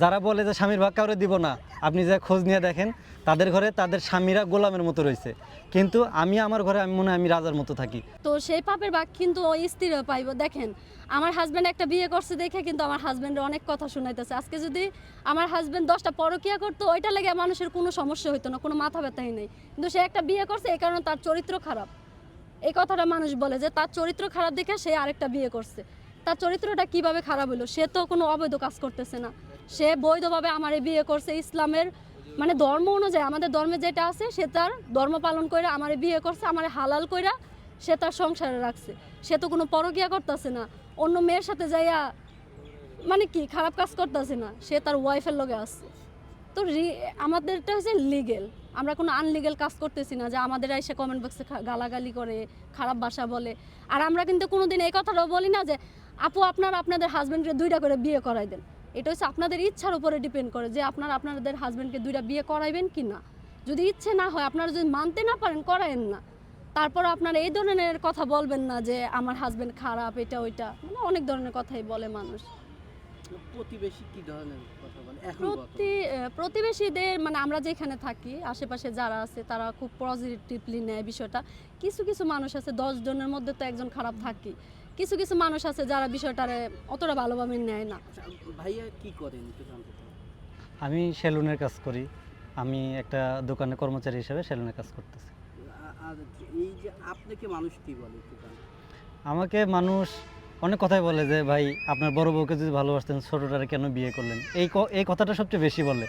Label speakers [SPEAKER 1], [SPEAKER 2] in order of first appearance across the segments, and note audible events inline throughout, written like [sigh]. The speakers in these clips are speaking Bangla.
[SPEAKER 1] যারা বলে যে স্বামীর ভাগ কাউরে দিব না, আপনি যে খোঁজ নিয়ে দেখেন, তাদের ঘরে তাদের স্বামীরা গোলামের মতো রয়েছে। কিন্তু আমি আমার ঘরে আমি মনে আমি রাজার মতো থাকি।
[SPEAKER 2] তো সেই পাপের ভাগ কিন্তু ওই স্ত্রীও পাইব। দেখেন, আমার হাজব্যান্ড একটা বিয়ে করছে দেখে কিন্তু আমার হাজব্যান্ডের অনেক কথা শোনাইতেছে। আজকে যদি আমার হাজব্যান্ড দশটা পরকিয়া করতো, ওইটা লেগে মানুষের কোনো সমস্যা হইতো না, কোনো মাথা ব্যথাই নেই। কিন্তু সে একটা বিয়ে করছে, এই কারণে তার চরিত্র খারাপ। এই কথাটা মানুষ বলে যে তার চরিত্র খারাপ দেখে সে আরেকটা বিয়ে করছে। তার চরিত্রটা কীভাবে খারাপ হলো সে তো কোনো অবৈধ কাজ করতেছে না। সে বৈধভাবে আমার বিয়ে করছে ইসলামের মানে ধর্ম অনুযায়ী, আমাদের ধর্মে যেটা আছে সে তার ধর্ম পালন করে আমার বিয়ে করছে, আমার হালাল কইরা সে তার সংসারে রাখছে। সে তো কোনো পরকিয়া করতেছে না, অন্য মেয়ের সাথে যাইয়া মানে কি খারাপ কাজ করতেছে না, সে তার ওয়াইফের লগে আসছে তো আমাদেরটা হচ্ছে লিগেল আমরা কোনো আনলিগেল কাজ করতেছি না যে আমাদের এসে কমেন্ট বক্সে গালাগালি করে, খারাপ ভাষা বলে। আর আমরা কিন্তু কোনোদিন এই কথাটাও বলি না যে, আপু আপনার আপনাদের হাজব্যান্ডকে দুইটা করে বিয়ে করাই দেন। এটা হচ্ছে আপনাদের ইচ্ছার উপরে ডিপেন্ড করে যে আপনারা আপনাদের হাজব্যান্ডকে দুইটা বিয়ে করাইবেন কি না। যদি ইচ্ছে না হয় আপনারা যদি মানতে না পারেন করায়েন না। তারপর আপনারা এই ধরনের কথা বলবেন না যে আমার হাজব্যান্ড খারাপ এটা ওইটা। মানে অনেক ধরনের কথাই বলে মানুষ।
[SPEAKER 3] প্রতিবেশী কি ধরনের কথা বলে?
[SPEAKER 2] প্রতি প্রতিবেশীদের মানে আমরা যেখানে থাকি আশেপাশে যারা আছে তারা খুব পজিটিভলি নেয় বিষয়টা। কিছু কিছু মানুষ আছে দশ জনের মধ্যে তো একজন খারাপ থাকি কিছু কিছু মানুষ আছে যারা বিষয়টারে অতটা ভালোভাবে নেয় না।
[SPEAKER 3] ভাইয়া কি করেন
[SPEAKER 1] আমি সেলুনের কাজ করি। আমি একটা দোকানে কর্মচারী হিসেবে সেলুনের কাজ করতেছি।
[SPEAKER 3] আর এই যে আপনাকে মানুষ কি বলে।
[SPEAKER 1] আমাকে মানুষ অনেক কথাই বলে যে ভাই আপনার বড় বউকে যদি ভালোবাসতেন ছোটোটারে কেন বিয়ে করলেন? এই এই কথাটা সবচেয়ে বেশি বলে।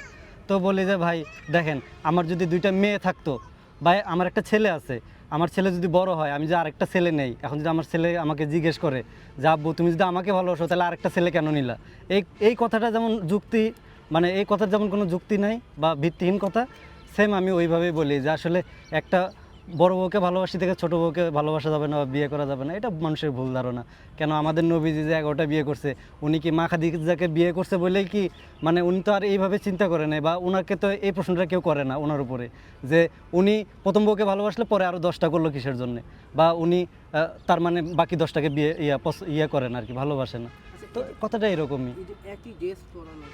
[SPEAKER 1] তো বলি যে ভাই দেখেন আমার যদি দুইটা মেয়ে থাকতো ভাই আমার একটা ছেলে আছে আমার ছেলে যদি বড় হয়, আমি যে আরেকটা ছেলে নেই, এখন যদি আমার ছেলে আমাকে জিজ্ঞেস করে যে, আব্বু, তুমি যদি আমাকে ভালোবাসো, তাহলে আরেকটা ছেলে কেন নিলা? এই এই কথাটা যেমন যুক্তি মানে এই কথার যেমন কোনো যুক্তি নাই বা ভিত্তিহীন কথা সেম আমি ওইভাবেই বলি যে, আসলে একটা বড় বউকে ভালোবাসি থেকে ছোট বউকে ভালোবাসা যাবে না বা বিয়ে করা যাবে না, এটা মানুষের ভুল ধারণা। কেন আমাদের নবীজি যে এগারোটা বিয়ে করছে, উনি কি মা খাদিজাকে বিয়ে করছে বলেই কি মানে উনি তো আর এইভাবে চিন্তা করে নাই বা ওনাকে তো এই প্রশ্নটা কেউ করে না ওনার উপরে, যে উনি প্রথম বউকে ভালোবাসলে পরে আরও দশটা করল কিসের জন্য? বা উনি তার মানে বাকি দশটাকে বিয়ে, ইয়া ইয়ে করেন আর কি ভালোবাসে না তো কথাটা এরকমই।
[SPEAKER 3] একই ড্রেস কারণে।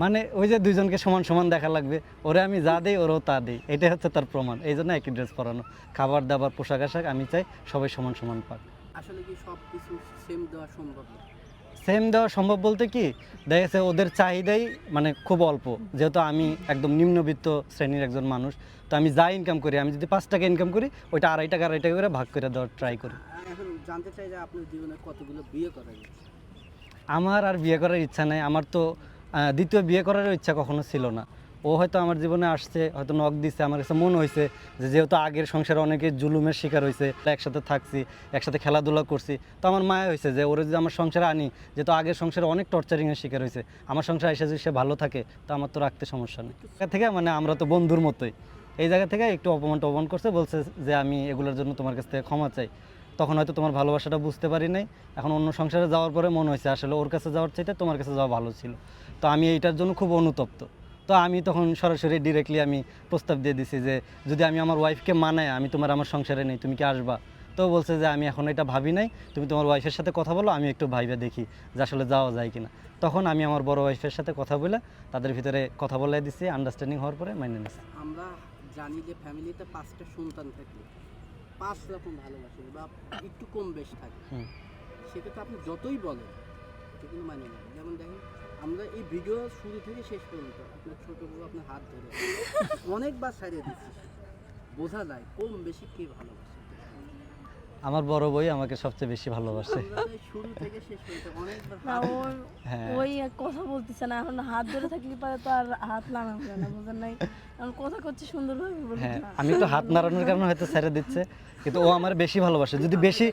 [SPEAKER 1] মানে ওই যে দুইজনকে সমান সমান দেখা লাগবে ওরে আমি যা দিই ওরও তা দিই। এটাই হচ্ছে তার প্রমাণ। এই জন্য একই ড্রেস পরানো। খাবার দাবার পোশাক আশাক আমি চাই সবাই সমান সমান পাক।
[SPEAKER 3] আসলে কি সব কিছু সেম দেওয়া সম্ভব
[SPEAKER 1] সেম দেওয়া সম্ভব বলতে কি দেখা যাচ্ছে ওদের চাহিদাই মানে খুব অল্প। যেহেতু আমি একদম নিম্নবিত্ত শ্রেণির একজন মানুষ তো আমি যা ইনকাম করি আমি যদি পাঁচ টাকা ইনকাম করি ওইটা আড়াই টাকা আড়াই টাকা করে ভাগ করে দেওয়ার ট্রাই করি।
[SPEAKER 3] এখন জানতে চাই যে আপনার জীবনে কতগুলো বিয়ে করা
[SPEAKER 1] আমার আর বিয়ে করার ইচ্ছা নাই। আমার তো দ্বিতীয় বিয়ে করারও ইচ্ছা কখনো ছিল না। ও হয়তো আমার জীবনে আসছে, হয়তো নখ দিচ্ছে আমার কাছে মনে হয়েছে যে যেহেতু আগের সংসারে অনেকে জুলুমের শিকার হয়েছে একসাথে থাকছি, একসাথে খেলাধুলা করছি। তো আমার মায়া হয়েছে যে ওরা যদি আমার সংসারে আনি, যেহেতু আগের সংসারে অনেক টর্চারিংয়ের শিকার হয়েছে, আমার সংসারে এসে যদি সে ভালো থাকে, তো আমার তো রাখতে সমস্যা নেই। থেকে মানে আমরা তো বন্ধুর মতোই। এই জায়গা থেকে একটু অপমান টপমান করছে, বলছে যে আমি এগুলোর জন্য তোমার কাছ থেকে ক্ষমা চাই। তখন হয়তো তোমার ভালোবাসাটা বুঝতে পারি নাই। এখন অন্য সংসারে যাওয়ার পরে মনে হয়েছে আসলে ওর কাছে যাওয়ার চাইতে তোমার কাছে যাওয়া ভালো ছিল। তো আমি এইটার জন্য খুব অনুতপ্ত। তো আমি তখন সরাসরি ডিরেক্টলি আমি প্রস্তাব দিয়ে দিছি যে, যদি আমি আমার ওয়াইফকে মানাই, আমি তোমার আমার সংসারে নেই, তুমি কি আসবা? তো বলছে যে, আমি এখন এটা ভাবি নাই, তুমি তোমার ওয়াইফের সাথে কথা বলো, আমি একটু ভাইবে দেখি যে আসলে যাওয়া যায় কিনা। তখন আমি আমার বড় ওয়াইফের সাথে কথা বলে তাদের ভিতরে কথা বলে দিছি আন্ডারস্ট্যান্ডিং হওয়ার পরে মাইনে নিছি।
[SPEAKER 3] আমরা জানি যে ফ্যামিলিতে পাঁচটা সন্তান থাকলে পাঁচ রকম ভালোবাসে বা একটু কম বেশ থাকে।
[SPEAKER 1] হুম।
[SPEAKER 3] সেক্ষেত্রে আপনি যতই বলেন কিন্তু মানে না যেমন দেখেন আমরা এই ভিডিও শুরু থেকে শেষ পর্যন্ত আপনার ছোট বউ আপনার হাত ধরে [laughs] অনেকবার ছাড়িয়ে দিচ্ছি। বোঝা যায় কম বেশি কে ভালোবাসে।
[SPEAKER 1] আমার বড় বই আমাকে সবচেয়ে বেশি ভালোবাসে।
[SPEAKER 3] শুরু থেকে শেষ
[SPEAKER 1] হ্যাঁ।
[SPEAKER 4] ওই কথা বলতেছে না এখন হাত ধরে থাকলে পরে তো আর হাত লাগানো যায় না বুঝেন নাই? এখন কথা করছে সুন্দরভাবে
[SPEAKER 1] হ্যাঁ আমি তো হাত নাড়ানোর কারণে হয়তো ছেড়ে দিচ্ছে। কিন্তু ও আমার বেশি ভালোবাসে। যদি বেশি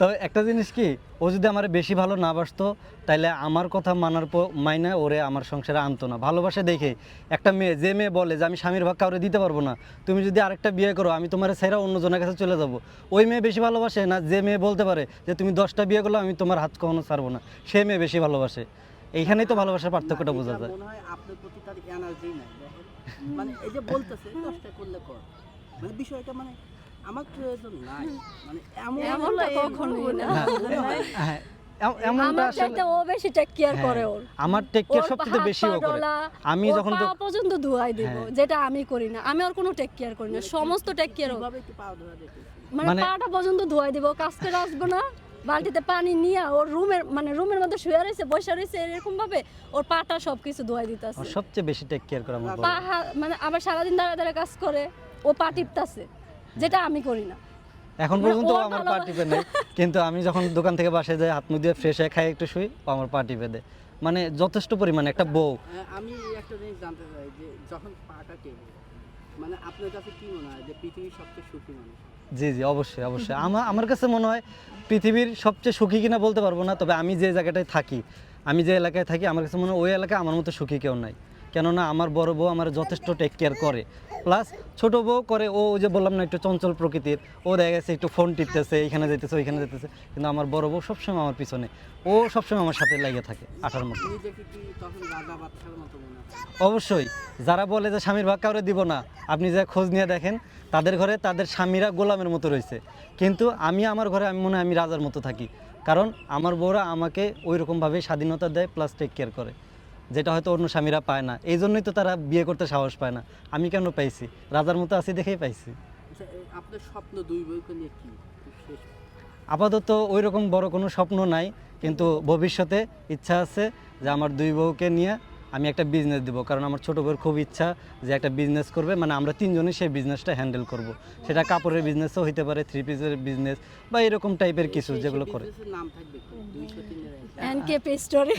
[SPEAKER 1] তবে একটা জিনিস কি ও যদি আমার বেশি ভালো না বাসতো তাহলে আমার কথা মানার পর মাইনা ওরে আমার সংসারে আনতো না। ভালোবাসে দেখে একটা মেয়ে যে মেয়ে বলে যে আমি স্বামীর ভাগ কাউরে দিতে পারব না। তুমি যদি আরেকটা বিয়ে করো আমি তোমার সেরা অন্যজনের কাছে চলে যাব। ওই মেয়ে বেশি ভালোবাসে না যে মেয়ে বলতে পারে যে তুমি দশটা বিয়ে করল আমি তোমার হাত কখনো ছাড়বো না। সে মেয়ে বেশি ভালোবাসে। এইখানেই তো ভালোবাসার পার্থক্যটা বোঝা যায়।
[SPEAKER 3] মনে হয় আপনার প্রতি তার এনার্জি নাই মানে এই যে বলতেছে দশটা করলে কর। মানে বিষয়টা মানে আমার প্রয়োজন নাই। মানে এমন
[SPEAKER 4] কখনোই
[SPEAKER 2] কখনোই
[SPEAKER 4] না?
[SPEAKER 1] হ্যাঁ এম- এমনটা
[SPEAKER 2] আমার
[SPEAKER 1] আসলে
[SPEAKER 2] ও বেশি টেক কেয়ার করে ওর।
[SPEAKER 1] আমার টেক কেয়ার সবচেয়ে বেশি ও করে। আমি যখন তো
[SPEAKER 2] পর্যন্ত ধোয়াই দিব
[SPEAKER 1] হ্যাঁ।
[SPEAKER 2] যেটা আমি করি না। আমি ওর কোনো টেক কেয়ার করি না সমস্ত টেক কেয়ার মানে
[SPEAKER 1] মানে-
[SPEAKER 2] পাটা পর্যন্ত ধোয়াই দিব কাজ করে আসব না। বালতিতে পানি নিয়ে ওর রুমের মানে রুমের মধ্যে শুয়ে রয়েছে বসে রয়েছে এরকম ভাবে ওর পাটা সবকিছু ধোয়াই দিতেছে।
[SPEAKER 1] আমার সবচেয়ে বেশি টেক কেয়ার করে আমার
[SPEAKER 2] পা মানে আবার সারাদিন দাঁড়া দাঁড়া কাজ করে ও পা টিপতাছে যেটা আমি করি না।
[SPEAKER 1] এখন
[SPEAKER 2] মানে
[SPEAKER 1] পর্যন্ত আমার পা টিপে নেই কিন্তু আমি যখন দোকান থেকে বাসায় যাই হাত মুখ দিয়ে ফ্রেশ হয়ে খাই একটু শুই আমার পা টিপে দেয়। মানে যথেষ্ট পরিমাণে একটা বউ।
[SPEAKER 3] আমি একটা জিনিস জানতে চাই যে যখন পাটা টেনে মানে আপনার কাছে কি মনে হয় যে পৃথিবীর সবচেয়ে সুখী মানুষ?
[SPEAKER 1] জি জি, অবশ্যই অবশ্যই। আমার আমার কাছে মনে হয় পৃথিবীর সবচেয়ে সুখী কিনা বলতে পারব না, তবে আমি যে জায়গাটায় থাকি, আমি যে এলাকায় থাকি, আমার কাছে মনে হয় ওই এলাকায় আমার মতো সুখী কেউ নাই। কেননা আমার বড় বউ আমার যথেষ্ট টেক কেয়ার করে। প্লাস ছোট বউ করে, ও যে বললাম না, একটু চঞ্চল প্রকৃতির, ও দেখা গেছে একটু ফোন টিপতেছে, এখানে যেতেছে ওইখানে যেতেছে কিন্তু আমার বড় বউ সবসময় আমার পিছনে। ও সবসময় আমার সাথে লেগে থাকে, আঠার মতো। অবশ্যই, যারা বলে যে স্বামীর ভাগ কাউরে দিব না, আপনি যে খোঁজ নিয়ে দেখেন, তাদের ঘরে তাদের স্বামীরা গোলামের মতো রয়েছে। কিন্তু আমি, আমার ঘরে আমি মনে হয় আমি রাজার মতো থাকি। কারণ আমার বউরা আমাকে ওই রকমভাবে স্বাধীনতা দেয় প্লাস টেক কেয়ার করে। যেটা হয়তো অন্য স্বামীরা পায় না। এই জন্যই তো তারা বিয়ে করতে সাহস পায় না। আমি কেন পাইছি? রাজার মতো আছি দেখেই পাইছি।
[SPEAKER 3] আচ্ছা আপনার স্বপ্ন দুই বইকে নিয়ে কি?
[SPEAKER 1] আপাতত ওই রকম বড় কোনো স্বপ্ন নাই কিন্তু ভবিষ্যতে ইচ্ছা আছে যে আমার দুই বউকে নিয়ে আমি একটা বিজনেস দিব। কারণ আমার ছোটো বউর খুব ইচ্ছা যে একটা বিজনেস করবে মানে আমরা তিনজনই সেই বিজনেসটা হ্যান্ডেল করব। সেটা কাপড়ের বিজনেসও হইতে পারে থ্রি পিসের বিজনেস বা এরকম টাইপের কিছু যেগুলো করে।
[SPEAKER 3] নাম থাকবে
[SPEAKER 2] স্টোরি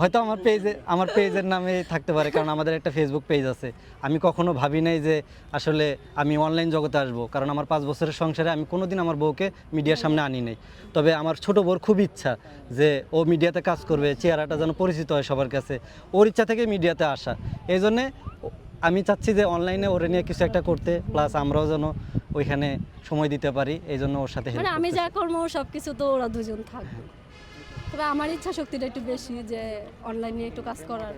[SPEAKER 1] হয়তো আমার পেজে আমার পেজের নামে থাকতে পারে কারণ আমাদের একটা ফেসবুক পেজ আছে। আমি কখনো ভাবি নাই যে আসলে আমি অনলাইন জগতে আসব কারণ আমার পাঁচ বছরের সংসারে আমি কোনোদিন আমার বউকে মিডিয়ার সামনে আনি নাই। তবে আমার ছোট বউর খুব ইচ্ছা যে ও মিডিয়াতে কাজ করবে চেহারাটা যেন পরিচিত হয় সবার কাছে। ওর ইচ্ছা থেকে মিডিয়াতে আসা। এই জন্যে আমি চাচ্ছি যে অনলাইনে ওরে নিয়ে কিছু একটা করতে প্লাস আমরাও যেন ওইখানে সময় দিতে পারি এই জন্য ওর সাথে
[SPEAKER 2] মানে আমি। যা করব সব কিছু তো ওরা দুজন থাকবে। তবে আমার ইচ্ছা শক্তিটা একটু বেশি যে অনলাইনে একটু কাজ করার।